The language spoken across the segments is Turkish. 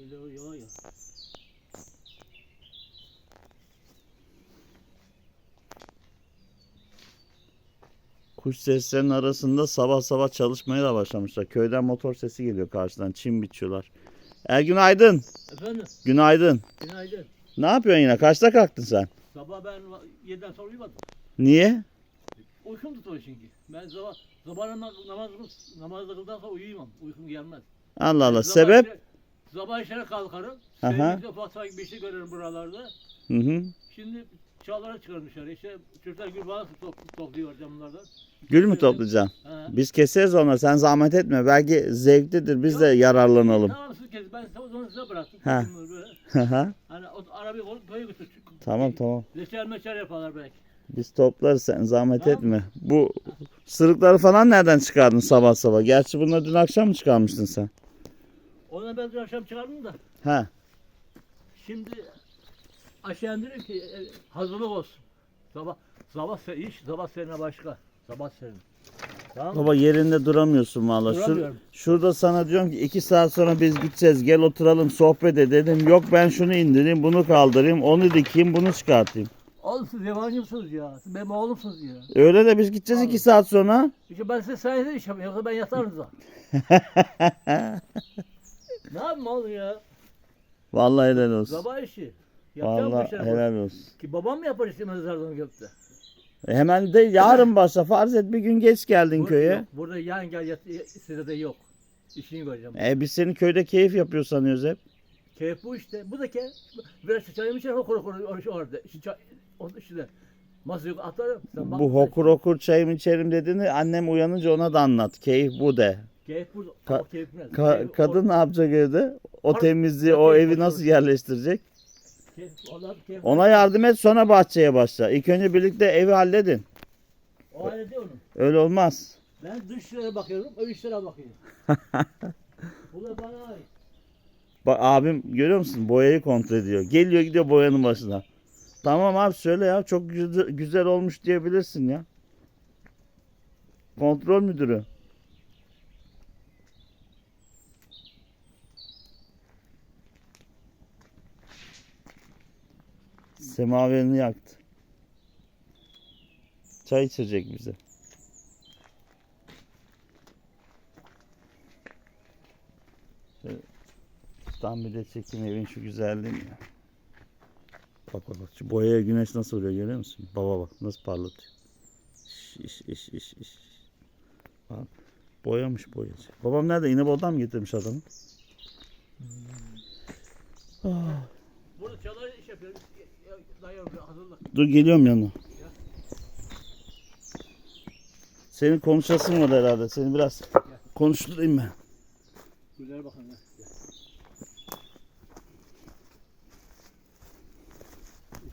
Böyle yola ya. Kuş seslerinin arasında sabah sabah çalışmaya da başlamışlar. Köyden motor sesi geliyor karşıdan. Çim biçiyorlar. Ergün Aydın. Efendim, Günaydın. günaydın. Ne yapıyorsun yine? Kaçta kalktın sen? Sabah ben 7'den sonra uyumadım. Niye? Uykum tutuyor çünkü. Ben sabah, sabah namaz, namaz, namaz kıldıktan sonra uyuyamam. Uykum gelmez. Allah Allah. Sebep? işe- sabah işe kalkarım. Aha. Ufak ufak bir şey görürüm buralarda. Hı hı. Şimdi çağlara çıkarmışlar. İşte çocuklar gül bağı top, topluyor camlardan. Gül mü toplayacaksın? Ha. Biz keseriz onları. Sen zahmet etme. Belki zevklidir. Biz de yararlanalım. Tamam siz kes. Ben o zaman size bıraktım. Ha. Böyle. Hani o arabayı koyup köye götür. tamam tamam. Leçer meçer yaparlar belki. Biz toplarız sen zahmet Tamam. etme. Bu sırıkları falan nereden çıkardın sabah sabah? Gerçi bunları dün akşam mı çıkarmıştın sen? Ona ben dün akşam çıkardım da. Ha. Şimdi aşağı indirim ki e, hazırlık olsun. Sabah sabah se- iş sabah serine başka. Sabah serine. Tamam mı? Baba yerinde duramıyorsun valla. Şur- Duramıyorum. şurada sana diyorum ki iki saat sonra biz gideceğiz. Gel oturalım sohbet edelim. Yok ben şunu indireyim, bunu kaldırayım, onu dikeyim, bunu çıkartayım. Oğlum siz yabancımsınız ya. Siz benim oğlumsunuz ya. Öyle de biz gideceğiz iki saat sonra. İşte ben size sayenizde iş. Yoksa ben yatarım da. ne oğlum ya? Vallahi helal olsun. Sabah işi. Yapacağım Vallahi işleri. helal olsun. Ki babam mı yapar işte mezardan gökte? E hemen de yarın başla. Farz et bir gün geç geldin Burada köye. yok. Burada yan gel yat, size de yok. İşini göreceğim. E biz senin köyde keyif yapıyor sanıyoruz hep. Keyif bu işte. Bu da keyif. Biraz çayımı içerim okur okur orada. orada. İşte çay, o işte. Masaya atarım. Sen bak- Bu hokur hokur çayımı içerim dediğini annem uyanınca ona da anlat. Keyif bu de. Burada. Ka- ne? Ka- o- kadın ne yapacak evde? O temizliği, o evi nasıl yerleştirecek? Keyif, onlar keyif. Ona yardım et sonra bahçeye başla. İlk önce birlikte evi halledin. O halde onun. Öyle olmaz. Ben dış işlere bakıyorum, ön işlere bakıyorum. bu da bana ait. Bak abim görüyor musun? Boyayı kontrol ediyor. Geliyor gidiyor boyanın başına. Tamam abi söyle ya. Çok güzel, güzel olmuş diyebilirsin ya. Kontrol müdürü. Semaverini yaktı. Çay içecek bize. Tam bir de çekim evin şu güzelliğini. Bak bak bak şu boyaya güneş nasıl vuruyor görüyor musun? Baba bak nasıl parlatıyor. İş iş iş iş. Bak boyamış boyacı. Babam nerede? İnebolu'dan mı getirmiş adamı? Ah, Burada çalar iş yapıyorum. Ya- ya- Dayanıyorum, hazırlık. Dur geliyorum yanına. Senin konuşasın var herhalde. Seni biraz konuşturayım ben. Güzel bakın.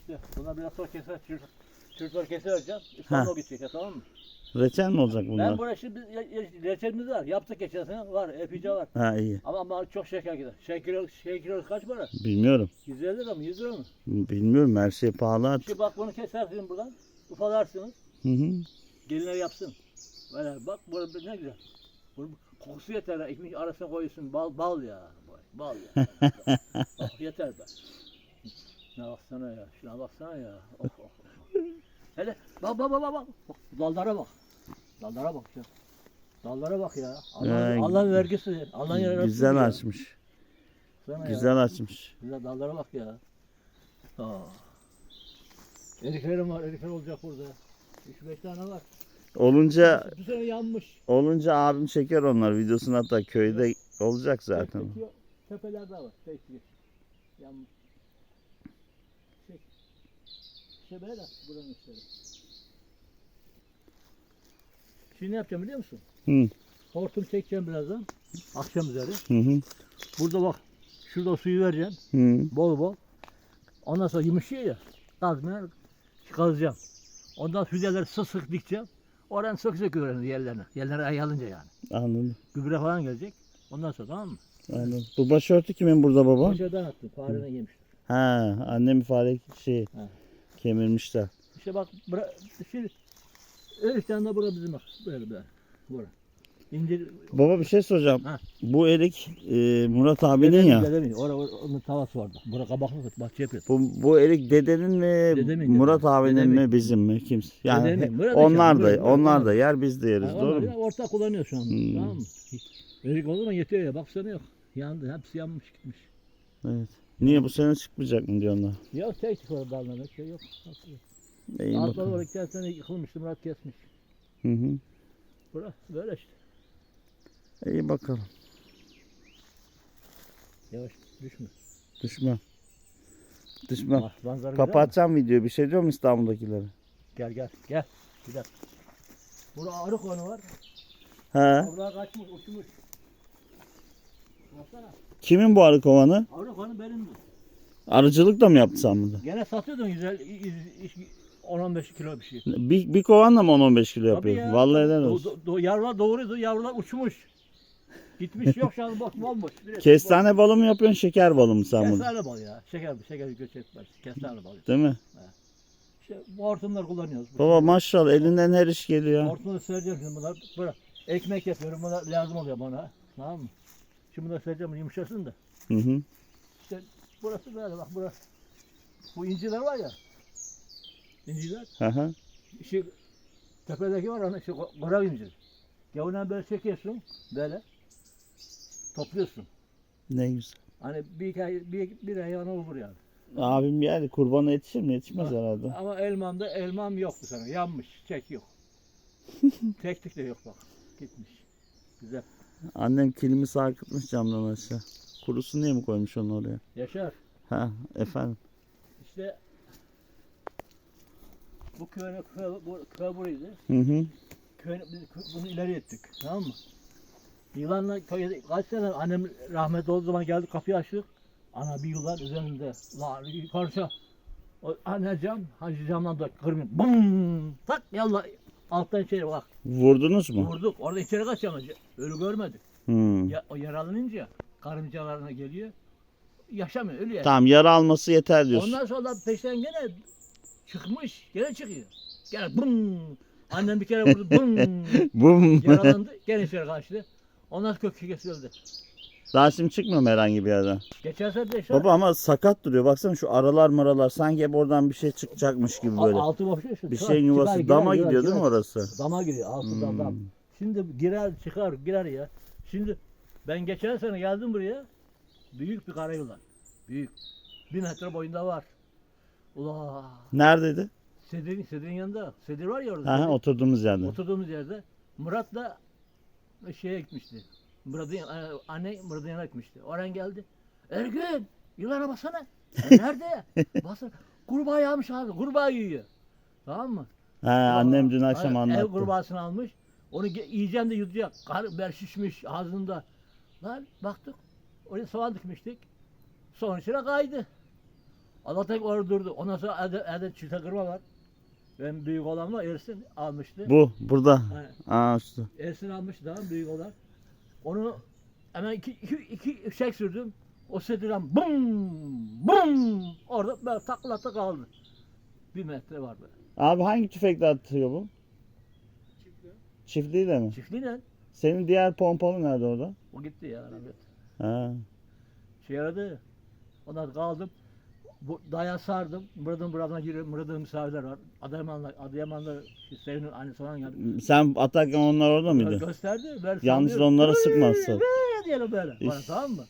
İşte buna biraz sonra keser. Çocuklar keser vereceğim. İstanbul'a gidecek ya, tamam mı? Reçel mi olacak Ben bunlar? buraya şimdi ya- ya- reçelimiz var. Yaptık geçen sene. Var. Epeyce var. Ha iyi. Ama, ama çok şeker gider. Şeker, şeker kaç para? Bilmiyorum. 150 lira mı? 100 lira mı? Bilmiyorum her şey pahalı artık. Şimdi bak bunu kesersiniz buradan. Ufalarsınız. Hı hı. Gelinler yapsın. Böyle bak burada ne güzel. Bunun kokusu yeter. ha. Ekmek arasına koyuyorsun. Bal, bal ya. Bal ya. oh, yeter be. Şuna baksana ya. Şuna baksana ya. Oh, oh, oh. Hele bak bak bak. bak. Bak, Dallara bak. Dallara bak ya. Dallara bak ya. Allah, Ya, Allah'ın vergisi. Allah'ın yarası. Güzel ya. açmış. Baksana ya. Güzel açmış. Güzel dallara bak ya. Aa. Eriklerim var. Erikler olacak burada. 3-5 tane var. Olunca Bu sene yanmış. olunca abim çeker onlar videosunu hatta köyde olacak zaten. Çekiyor. Tepelerde var. Çekiyor. Yanmış. Çek. İşte böyle buranın işleri. Şimdi ne yapacağım biliyor musun? Hı. Hortum çekeceğim birazdan. Akşam üzeri. Hı hı. Burada bak. Şurada suyu vereceğim. Hı. Bol bol. Ondan sonra yumuşuyor ya. Kazmaya kazacağım. Ondan füzeleri sık sık dikeceğim. Oradan sök sök öğrenir yerlerine. Yerlerine ayalınca yani. Anladım. Gübre falan gelecek. Ondan sonra tamam mı? Anladım. Bu başörtü kimin burada baba? Aşağıdan attım. Farene yemiştir. Ha, annem fare şey Ha. kemirmişler. İşte bak bura, şimdi üç tane de bura bizim bak. Böyle böyle. Bura. İncir Baba bir şey soracağım. Ha. Bu erik e, Murat abinin Dedemin, ya. dedemin. Orada onun tavası vardı. Bura kabaklı bahçe yapıyor. Bu, bu erik dedenin mi, Dedemin, Murat dedemin. abinin Dedemin. mi, bizim mi, kimse? Yani Dedemin. he- Murat onlar da, Murat, Murat, onlar Murat. da yer biz de yeriz, Ha, doğru onlar mu? ortak kullanıyor şu an. Hmm. Tamam mı? Erik o zaman yetiyor ya. Baksana yok. Yandı. Hepsi yanmış gitmiş. Evet. Niye bu sene çıkmayacak mı diyorlar. Ya tek orada dallanır. Şey yok. İyi Altları bakalım. orada iki tane yıkılmıştı. Murat kesmiş. Hı hı. Bura böyle işte. İyi bakalım. Yavaş düşme. Düşme. Düşme. Manzara güzel? Kapatacağım videoyu. Bir şey diyor mu İstanbul'dakilere? Gel gel gel. Bir dakika. Burada arı konu var. He. Orada kaçmış uçmuş. Baksana. Kimin bu arı kovanı? Arı konu benim? Arıcılık da mı yaptı sen burada? Gene satıyordun güzel. 10-15 kilo bir şey. Bir, bir kovanla mı 10-15 kilo yapıyorsun? ya. Vallahi helal Do- olsun. do- do- yavrular doğruydu. Yavrular uçmuş. Gitmiş yok şu an boş bomboş. Direkt Kestane balı mı yapıyorsun, şeker balı mı sen burada? Kestane bal ya. Şeker şeker göç etmez. Kestane bal. Değil mi? İşte bu hortumları kullanıyoruz. Baba maşallah elinden her iş geliyor. ha. Hortumları sereceğim şimdi bunlar. Böyle ekmek yapıyorum. Bunlar lazım oluyor bana. Tamam mı? Şimdi bunları sereceğim yumuşasın da. Hı hı. İşte burası böyle bak burası. Bu inciler var ya. İnciler. Hı hı. Şu tepedeki var hani şu korak incir. Gavuna böyle çekiyorsun. Böyle. Topluyorsun. Ne güzel. Hani bir ay, bir, bir ay yana olur yani. Abim geldi kurbana yetişir mi? Yetişmez herhalde. Ama elmamda elmam yok bu sene. Yanmış. Çek yok. Teknik de yok bak. Gitmiş. Güzel. Annem kilimi sarkıtmış camdan aşağı. Kurusun diye mi koymuş onu oraya? Yaşar. Ha efendim. İşte bu köy, köy, bu, köy buraydı. Hı hı. Köy, bunu ileri ettik. Tamam mı? Yılanla köyde kaç sene annem rahmetli olduğu zaman geldi kapıyı açtık. Ana bir yılan üzerinde. La yukarıca. O anne cam, hacı camdan da kırmıyor. Bum! Tak yallah alttan içeri bak. Vurdunuz mu? Vurduk. Orada içeri kaçacağım. Ölü görmedik. Hmm. Ya, o yaralanınca karıncalarına geliyor. Yaşamıyor, ölüyor. Tamam yara alması yeter diyorsun. Ondan sonra peşten gene çıkmış, gene çıkıyor. Gene bum. Annem bir kere vurdu, bum. Bu Yaralandı, gene içeri kaçtı. Ondan sonra kök kesildi. Daha şimdi çıkmıyor mu herhangi bir yerden? Geçen sene de Baba ama sakat duruyor. Baksana şu aralar maralar sanki hep oradan bir şey çıkacakmış gibi böyle. altı boş işte. Bir şeyin yuvası dama gidiyor değil mi orası? Dama giriyor, altından Hmm. dam. Şimdi girer, çıkar, girer ya. Şimdi ben geçen sene geldim buraya. Büyük bir karayılan. Büyük. Bir metre boyunda var. Ula. Neredeydi? Sedir'in, Sedir'in yanında. Sedir var ya orada. Ha, ha, Sedir. oturduğumuz yerde. Oturduğumuz yerde Murat'la şeye gitmişti. Murat'ın anne Murat'ın yanına gitmişti. Orhan geldi. Ergün yılana basana. "Ya nerede? Basın. Kurbağa yağmış abi. Kurbağa yiyor. Tamam mı? Ha, annem dün akşam Ha, Ev anlattı. kurbağasını almış. Onu yiyeceğim de yutacak. Kar şişmiş ağzında. Lan baktık. Oraya soğan dikmiştik. Sonra içine kaydı. Allah'tan orada durdu. Ondan sonra adet, adet çifte kırma var. Ben büyük olan var Ersin almıştı. Bu burada. Ha, Aa işte. Ersin almış daha büyük olan. Onu hemen iki, iki, iki şey sürdüm. O sediren bum bum orada böyle taklatta kaldı. Bir metre var böyle. Abi hangi tüfekle atıyor bu? Çiftliği mi? Çiftliğine Senin diğer pompalı nerede orada? o gitti ya rahmet. Ha. Şey aradı. Ondan kaldım. Bu daya sardım. Buradan buradan giriyorum. Burada misafirler var. Adıyaman'la, Adıyaman'la Sevin'in annesi falan geldi. Sen atarken onlar orada mıydı? Gösterdi. Yalnız sallıyor. onlara hıı diyelim böyle. Bana, tamam mı?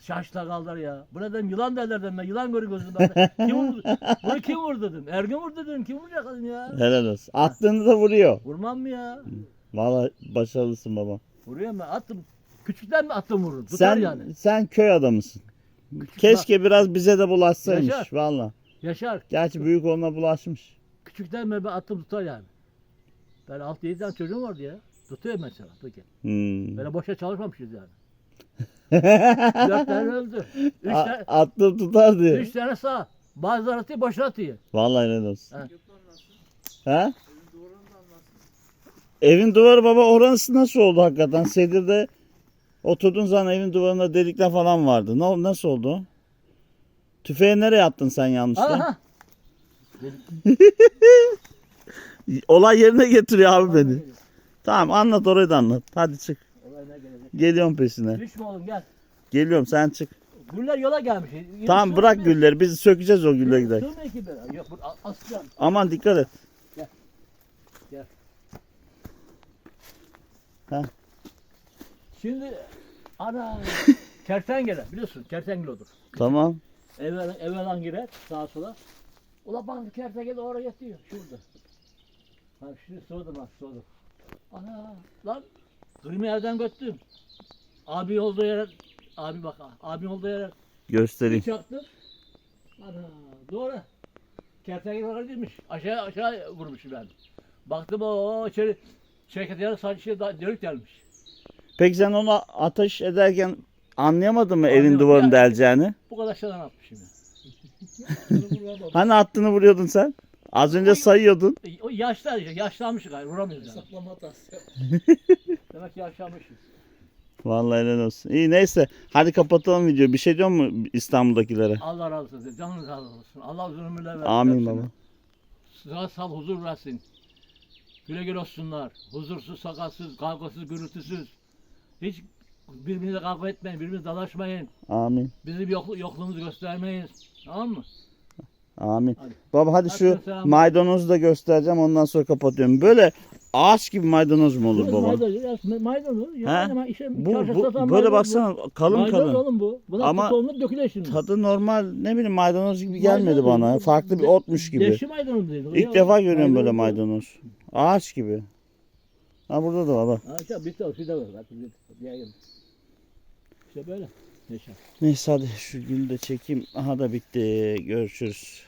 Şaşta kaldılar ya. Buna dedim yılan derler dedim ben. Yılan görü gözümden. kim vurdu? Bunu kim vurdu dedim. Ergün vurdu dedim. Kim vuracak dedim ya? Helal olsun. Attığını da vuruyor. Vurmam mı ya? Valla başarılısın baba. Vuruyor mu? Attım. Küçükten mi attım vurur? Tutar Sen yani. sen köy adamısın. Küçük, Keşke biraz bize de bulaşsaymış Yaşar. valla. Yaşar. Gerçi büyük ona bulaşmış. Küçükten beri ben attım tutar yani. Ben 6-7 tane çocuğum vardı ya. Tutuyor mesela. Peki. Hmm. Böyle boşa çalışmamışız yani. Dört tane öldü. Üç, A- tane, attım tutar diye. üç tane sağ. Bazıları atıyor boşa atıyor. Vallahi helal olsun. Ha. Ha? Evin duvarı baba orası nasıl oldu hakikaten? Sedir'de oturduğun zaman evin duvarında delikler falan vardı. Ne oldu? Nasıl oldu? Tüfeği nereye attın sen yanlışlıkla? Aha. Olay yerine getiriyor abi beni. Tamam anlat orayı da anlat. Hadi çık. Geliyorum peşine. Düşme oğlum gel. Geliyorum sen çık. Güller yola gelmiş. Yürü, Tamam bırak gülleri. Biz sökeceğiz o gülle. Sürme. Yok bu asacağım. Aman dikkat et. Şimdi ana kertenkele biliyorsun kertenkele odur. Tamam. Evvel, evvelan girer sağa sola. Ula bak kertenkele oraya yatıyor şurada. Ha şimdi sordum bak sordum. Ana lan kırmızı yerden göttüm. Abi olduğu yere abi bak abi olduğu yere Göstereyim. bir çaktım. Ana doğru. Kertenkele oraya girmiş. Aşağı aşağı vurmuş ben. Baktım o içeri çeket yarı saç içeri da- delik gelmiş. Peki sen onu ateş ederken anlayamadın mı evin duvarını deleceğini? Bu kadar şeyden atmışım ya. Hani attığını vuruyordun sen? Az önce sayıyordun. E, O yaşlı yaşlanmış galiba vuramıyoruz yani. Saklama hatası. Demek ki yaşlanmışız. Vallahi helal olsun. İyi neyse. Hadi kapatalım videoyu. Bir şey diyor mu İstanbul'dakilere? Allah razı olsun. Canınız razı olsun. Allah uzun ömürler versin. Amin baba. Sağ huzur versin. Güle güle olsunlar. Huzursuz, sakatsız, kavgasız, gürültüsüz. Hiç birbirinize kavga etmeyin, birbirinize dalaşmayın. Amin. Bizim yoklu, yokluğumuzu göstermeyiz. Tamam mı? Amin. Hadi. Baba hadi şu selam. maydanozu da göstereceğim ondan sonra kapatıyorum. Böyle ağaç gibi maydanoz mu olur baba? Maydanoz, maydanoz. He? Yani işe Bu, bu böyle maydanoz baksana kalın Maydanoz kalın. oğlum bu. Buna Ama şimdi. Tadı normal ne bileyim maydanoz gibi gelmedi Maydanoz, bana. bu- Farklı bir otmuş gibi. Devşi maydanoz değil. İlk defa görüyorum böyle bu. maydanoz. Ağaç gibi. Ha burada da var bak. Ha işte bir de var. Bak bir diğer. İşte böyle. Yaşa. Neyse hadi şu gülü de çekeyim. Aha da bitti. Görüşürüz.